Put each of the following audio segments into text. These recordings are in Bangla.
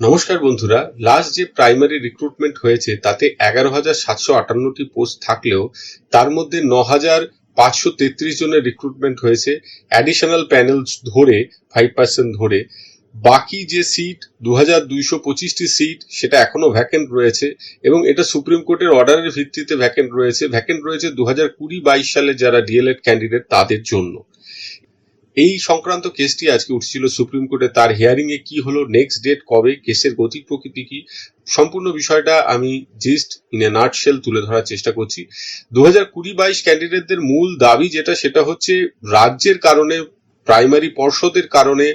নমস্কার বন্ধুরা লাস্ট যে প্রাইমারি রিক্রুটমেন্ট হয়েছে, তাতে এগারো হাজার সাতশো আটান্নটি পোস্ট থাকলেও, তার মধ্যে ন হাজার পাঁচশো তেত্রিশ জনের রিক্রুটমেন্ট হয়েছে। অ্যাডিশনাল প্যানেল ধরে ফাইভ পার্সেন্ট ধরে। বাকি যে সিট দু হাজার দুইশো পঁচিশটি সিট সেটা এখনও ভ্যাকেন্ট রয়েছে এবং এটা সুপ্রিম কোর্টের অর্ডারের ভিত্তিতে ভ্যাকেন্ট রয়েছে। ভ্যাকেন্ট রয়েছে দু হাজার কুড়ি বাইশ সালে যারা ডিএলএড ক্যান্ডিডেট তাদের জন্য। এই সংক্রান্ত কেসটি আজকে উঠছিল সুপ্রিম কোর্টে। তার হিয়ারিং এ কি হলো নেক্সট ডেট কবে, কেসের গতি প্রকৃতি কি, সম্পূর্ণ বিষয়টা আমি জিস্ট ইন এ নাটশেল তুলে ধরার চেষ্টা করছি। দু হাজার কুড়ি বাইশ ক্যান্ডিডেটদের মূল দাবি যেটা, সেটা হচ্ছে রাজ্যের কারণে প্রাইমারি পর্ষদের কারণে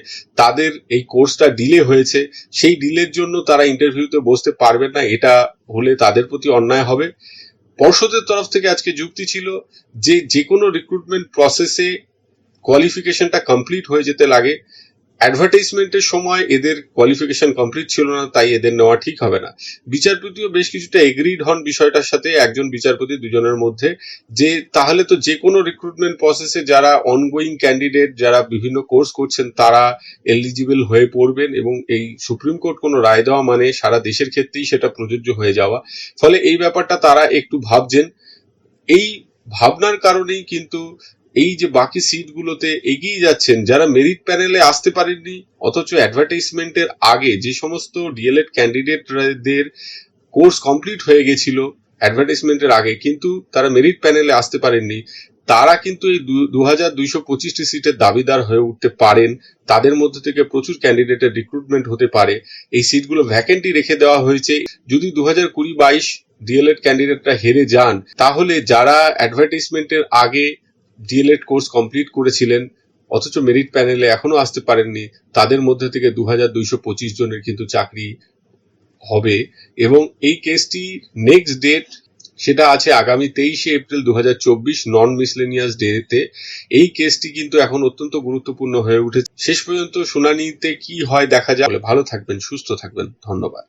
তাদের এই কোর্সটা ডিলে হয়েছে। সেই ডিলের জন্য তারা ইন্টারভিউতে বসতে পারবে না, এটা হলে তাদের প্রতি অন্যায় হবে। পর্ষদের তরফ থেকে আজকে যুক্তি ছিল যে যে কোনো রিক্রুটমেন্ট প্রসেসে কোয়ালিফিকেশনটা কমপ্লিট হয়ে যেতে লাগে। অ্যাডভার্টাইজমেন্টের সময় এদের কোয়ালিফিকেশন কমপ্লিট ছিল না, তাই এদের নেওয়া ঠিক হবে না। বিচারপতিও বেশ কিছুটা এগ্রিড হন বিষয়টার সাথে, একজন বিচারপতি দুজনের মধ্যে। যে, তাহলে তো যে কোনো রিক্রুটমেন্ট প্রসেসে যারা অনগোয়িং ক্যান্ডিডেট যারা বিভিন্ন কোর্স করছেন, তারা এলিজিবল হয়ে পড়বেন এবং এই সুপ্রিম কোর্ট কোনো রায় দেওয়া মানে সারা দেশের ক্ষেত্রেই সেটা প্রযোজ্য হয়ে যাওয়া। ফলে এই ব্যাপারটা তারা একটু ভাবছেন। এই ভাবনার কারণেই কিন্তু এই যে বাকি সিটগুলোতে এগিয়ে যাচ্ছেন, যারা মেরিট প্যানেলে আসতে পারেননি, অথচ অ্যাডভার্টাইজমেন্টের আগে যে সমস্ত ডিএলএড ক্যান্ডিডেটদের কোর্স কমপ্লিট হয়ে গেছিল অ্যাডভার্টাইজমেন্টের আগে, কিন্তু তারা মেরিট প্যানেলে আসতে পারেননি, তারা কিন্তু এই দু হাজার দুইশো পঁচিশটি সিটের দাবিদার হয়ে উঠতে পারেন, তাদের মধ্যে থেকে প্রচুর ক্যান্ডিডেটের রিক্রুটমেন্ট হতে পারে। এই সিটগুলো ভ্যাকেন্টি রেখে দেওয়া হয়েছে। যদি দু হাজার কুড়ি বাইশ ডিএলএড ক্যান্ডিডেটরা হেরে যান, তাহলে যারা অ্যাডভার্টাইজমেন্টের আগে ডিএলএড কোর্স কমপ্লিট করেছিলেন, অথচ মেরিট প্যানেলে এখনও আসতে পারেননি। তাদের মধ্যে থেকে দু হাজার দুইশো পঁচিশ জনের কিন্তু চাকরি হবে এবং এই কেসটি নেক্সট ডেট সেটা আছে আগামী তেইশে এপ্রিল দু নন মিসলেনিয়াস ডেতে এই কেসটি কিন্তু এখন অত্যন্ত গুরুত্বপূর্ণ হয়ে উঠেছে। শেষ পর্যন্ত শুনানিতে কি হয় দেখা যাবে ভালো থাকবেন, সুস্থ থাকবেন। ধন্যবাদ।